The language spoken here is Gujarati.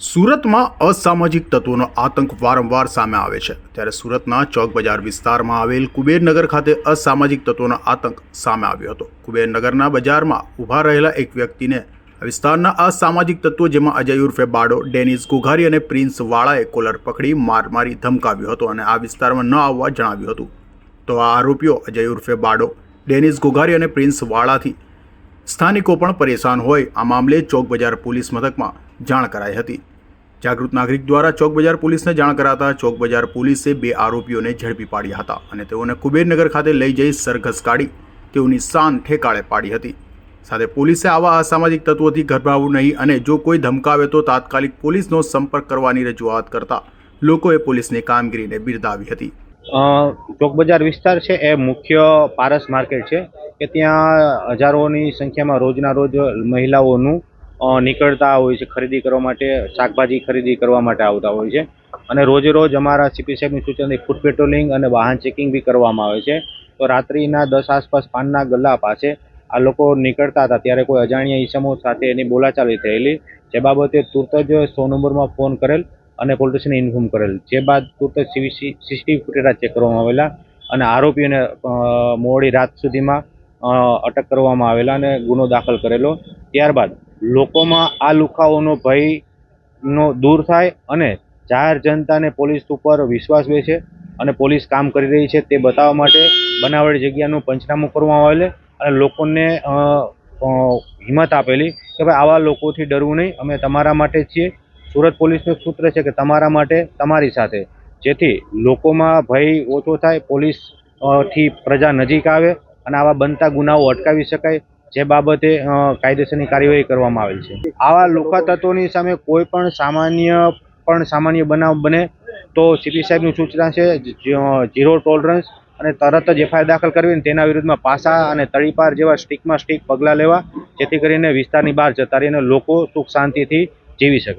સુરતમાં અસામાજિક તત્વોનો આતંક વારંવાર સામે આવે છે. ત્યારે સુરતના ચોક બજાર વિસ્તારમાં આવેલ કુબેરનગર ખાતે અસામાજિક તત્વોનો આતંક સામે આવ્યો હતો. કુબેરનગરના બજારમાં ઊભા રહેલા એક વ્યક્તિને વિસ્તારના અસામાજિક તત્વો જેમાં અજય ઉર્ફે બાડો, ડેનિસ ગુઘારી અને પ્રિન્સ વાળાએ કોલર પકડી માર મારી ધમકાવ્યો હતો અને આ વિસ્તારમાં ન આવવા જણાવ્યું હતું. તો આ આરોપીઓ અજય ઉર્ફે બાડો, ડેનિસ ગુઘારી અને પ્રિન્સ વાળાથી સ્થાનિકો પણ પરેશાન હોય આ મામલે ચોક બજાર પોલીસ મથકમાં જાણ કરાઈ હતી. જાગૃત નાગરિક દ્વારા ચોક બજાર પોલીસને જાણ કરાતા ચોક બજાર પોલીસે બે આરોપીઓને ઝડપી પાડ્યા હતા અને તેઓને કુબેરનગર ખાતે લઈ જઈ સરઘસ કાઢી તેઓની શાન ઠેકાળે પાડી હતી. સાથે પોલીસે આવા અસામાજિક તત્વોથી ગભરાવું નહીં અને જો કોઈ ધમકાવે તો તાત્કાલિક પોલીસનો સંપર્ક કરવાની રજૂઆત કરતા લોકોએ પોલીસની કામગીરીને બિરદાવી હતી. ચોક બજાર વિસ્તાર છે, એ મુખ્ય પારસ માર્કેટ છે. કે ત્યાં હજારોની સંખ્યામાં રોજના રોજ મહિલાઓનું નીકળતા હોય છે ખરીદી કરવા માટે, શાકભાજી ખરીદી કરવા માટે આવતા હોય છે. અને રોજે રોજ અમારા સીપી સાહેબની સૂચનાથી ફૂડ પેટ્રોલિંગ અને વાહન ચેકિંગ બી કરવામાં આવે છે. તો રાત્રિના દસ આસપાસ પાનના ગલ્લા પાસે આ લોકો નીકળતા હતા. ત્યારે કોઈ અજાણ્યા ઈસમો સાથે એની બોલાચાલી થયેલી. જે બાબતે તુરત જ સો નંબરમાં ફોન કરેલ અને પોલીસને ઇન્ફોર્મ કરેલ. જે બાદ તુરત જ સીસીટીવી ફૂટેજ ચેક કરવામાં આવેલા. અને આરોપીઓને મોડી રાત સુધીમાં અટક કરવામાં આવેલા અને ગુનો દાખલ કરેલો. ત્યારબાદ લોકોમાં આ લુખાઓનો ભયનો દૂર થાય અને જાહેર જનતાને પોલીસ ઉપર વિશ્વાસ બેસે અને પોલીસ કામ કરી રહી છે તે બતાવવા માટે બનાવટી જગ્યાનું પંચનામું કરવામાં આવેલ અને લોકોને હિંમત આપેલી કે ભાઈ આવા લોકોથી ડરવું નહીં, અમે તમારા માટે છીએ. સુરત પોલીસનું સૂત્ર છે કે તમારા માટે તમારી સાથે. જેથી લોકોમાં ભય ઓછો થાય, પોલીસથી પ્રજા નજીક આવે અને આવા બનતા ગુનાઓ અટકાવી શકાય, જે બાબતે કાયદેસરની કાર્યવાહી કરવામાં આવેલ છે. આવા લુખા સામે કોઈ પણ સામાન્ય પણ સામાન્ય બનાવ બને તો સીપી સાહેબની સૂચના છે ઝીરો ટોલરન્સ અને તરત જ એફઆઈઆર દાખલ કરવી તેના વિરુદ્ધમાં પાસા અને તળીપાર જેવા સ્ટીકમાં સ્ટીક પગલાં લેવા, જેથી કરીને વિસ્તારની બહાર જતા રહીને લોકો સુખ શાંતિથી જીવી શકે.